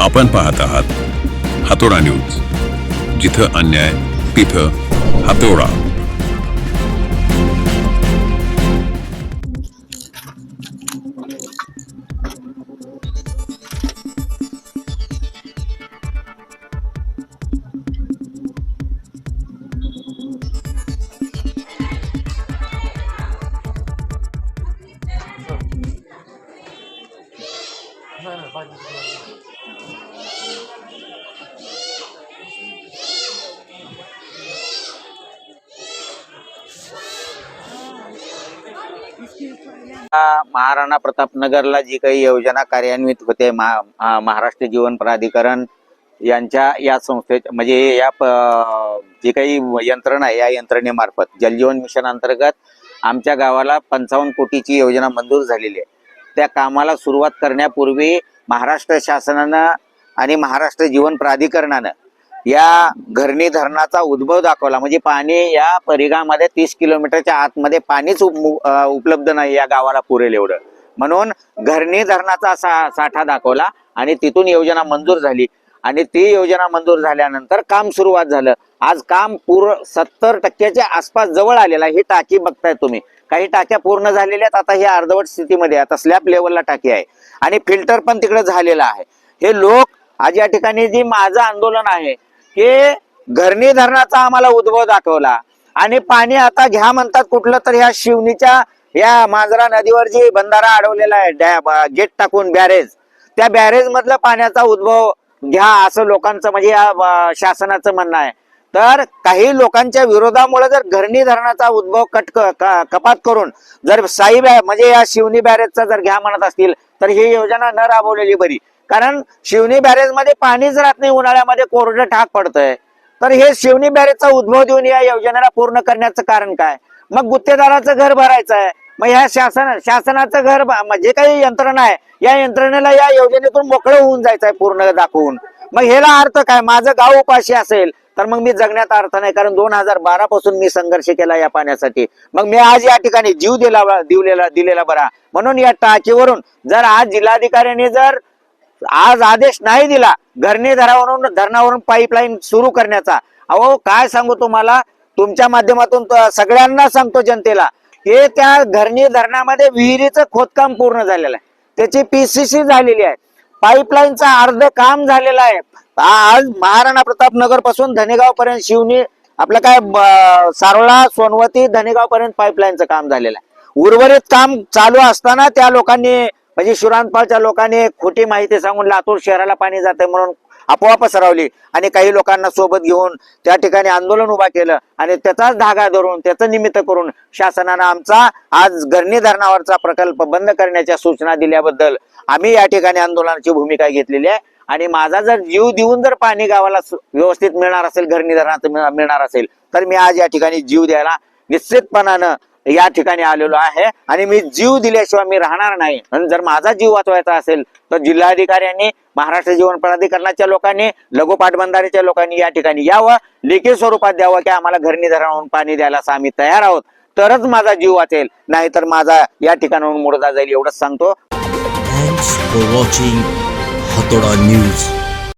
आपण पाहत आहात हातोडा न्यूज जिथं अन्याय तिथं हातोडा. आ, महाराणा प्रतापनगरला जी काही योजना कार्यान्वित होते महा- महाराष्ट्र जीवन प्राधिकरण यांच्या या संस्थेत म्हणजे या जी काही यंत्रणा आहे या यंत्रणेमार्फत जलजीवन मिशन अंतर्गत आमच्या गावाला पंचावन्न कोटीची योजना मंजूर झालेली आहे. त्या कामाला सुरुवात करण्यापूर्वी महाराष्ट्र शासनानं आणि महाराष्ट्र जीवन प्राधिकरणानं या घरणी धरणाचा उद्भव दाखवला. म्हणजे पाणी या परिघामध्ये तीस किलोमीटरच्या आतमध्ये पाणीच उप- उपलब्ध नाही या गावाला पुरेल एवढं. म्हणून घरणी धरणाचा सा साठा दाखवला आणि तिथून योजना मंजूर झाली. आणि ती योजना मंजूर झाल्यानंतर काम सुरुवात झालं. आज काम पूर्ण सत्तर टक्क्याच्या आसपास जवळ आलेला ही टाकी बघताय तुम्ही. काही टाक्या पूर्ण झालेल्या आहेत. आता ही अर्धवट स्थितीमध्ये आता स्लॅब लेवलला टाकी आहे. आणि फिल्टर पण तिकडे झालेलं आहे. हे लोक आज या ठिकाणी जी माझं आंदोलन आहे हे घरणी धरणाचा आम्हाला उद्भव दाखवला. आणि पाणी आता घ्या म्हणतात कुठलं तर ह्या शिवनीच्या या मांजरा नदीवर जी बंधारा अडवलेला आहे गेट टाकून बॅरेज. त्या बॅरेज मधलं पाण्याचा उद्भव घ्या असं लोकांचं म्हणजे या शासनाचं म्हणणं आहे. तर काही लोकांच्या विरोधामुळे जर घरणी धरणाचा उद्भव कट कपात करून जर साई बॅ म्हणजे या शिवनी बॅरेजचा जर घ्या म्हणत असतील तर ही योजना न राबवलेली बरी. कारण शिवनी बॅरेजमध्ये पाणीच राहत नाही उन्हाळ्यामध्ये कोरडं ठाक पडतंय. तर हे शिवनी बॅरेजचा उद्भव देऊन या योजनेला पूर्ण करण्याचं कारण काय? मग गुत्तेदाराचं घर भरायचं आहे मग ह्या शासन शासनाचं घर जे काही यंत्रणा आहे या यंत्रणेला या योजनेतून मोकळं होऊन जायचं आहे पूर्ण दाखवून. मग ह्याला अर्थ काय? माझं गाव उपाशी असेल तर मग मी जगण्यात अर्थ नाही कारण दोन हजार बारा पासून मी संघर्ष केला या पाण्यासाठी. मग मी आज या ठिकाणी जीव दिला दिलेला दिलेला बरा. म्हणून या टाकीवरून जर आज जिल्हाधिकाऱ्यांनी जर आज आदेश नाही दिला घरणी धरावरून धरणावरून पाईपलाईन सुरू करण्याचा. अहो काय सांगू तुम्हाला? तुमच्या माध्यमातून सगळ्यांना सांगतो जनतेला हे त्या धरणी धरणामध्ये विहिरीचं खोदकाम पूर्ण झालेलं आहे. त्याची पीसीसी झालेली आहे. पाईपलाईनचं अर्ध काम झालेलं आहे. आज महाराणा प्रताप नगरपासून धनेगाव पर्यंत शिवनी आपलं काय सारोळा सोनवती धनेगाव पर्यंत पाईपलाईनचं काम झालेलं आहे. उर्वरित काम चालू असताना त्या लोकांनी म्हणजे शिरांतपाळच्या लोकांनी खोटी माहिती सांगून लातूर शहराला पाणी जाते म्हणून आपोआप पसरवली आणि काही लोकांना सोबत घेऊन त्या ठिकाणी आंदोलन उभा केलं आणि त्याचाच धागा धरून त्याचं निमित्त करून शासनानं आमचा आज गरणी धरणावरचा प्रकल्प बंद करण्याच्या सूचना दिल्याबद्दल आम्ही या ठिकाणी आंदोलनाची भूमिका घेतलेली आहे. आणि माझा जर जीव देऊन जर पाणी गावाला व्यवस्थित मिळणार असेल घरणी धरणात मिळणार असेल तर मी आज या ठिकाणी जीव द्यायला निश्चितपणानं या ठिकाणी आलेलो आहे. आणि मी जीव दिल्याशिवाय मी राहणार नाही. आणि जर माझा जीव वाचवायचा असेल तर जिल्हाधिकाऱ्यांनी महाराष्ट्र जीवन प्राधिकरणाच्या लोकांनी लघु पाटबंधारेच्या लोकांनी या ठिकाणी यावं लेखी स्वरूपात द्यावं की आम्हाला घरणी धरणाहून पाणी द्यायला आम्ही तयार आहोत. तरच माझा जीव वाचेल. नाहीतर माझा या ठिकाणाहून मुडदा जाईल एवढंच सांगतो. Dora News.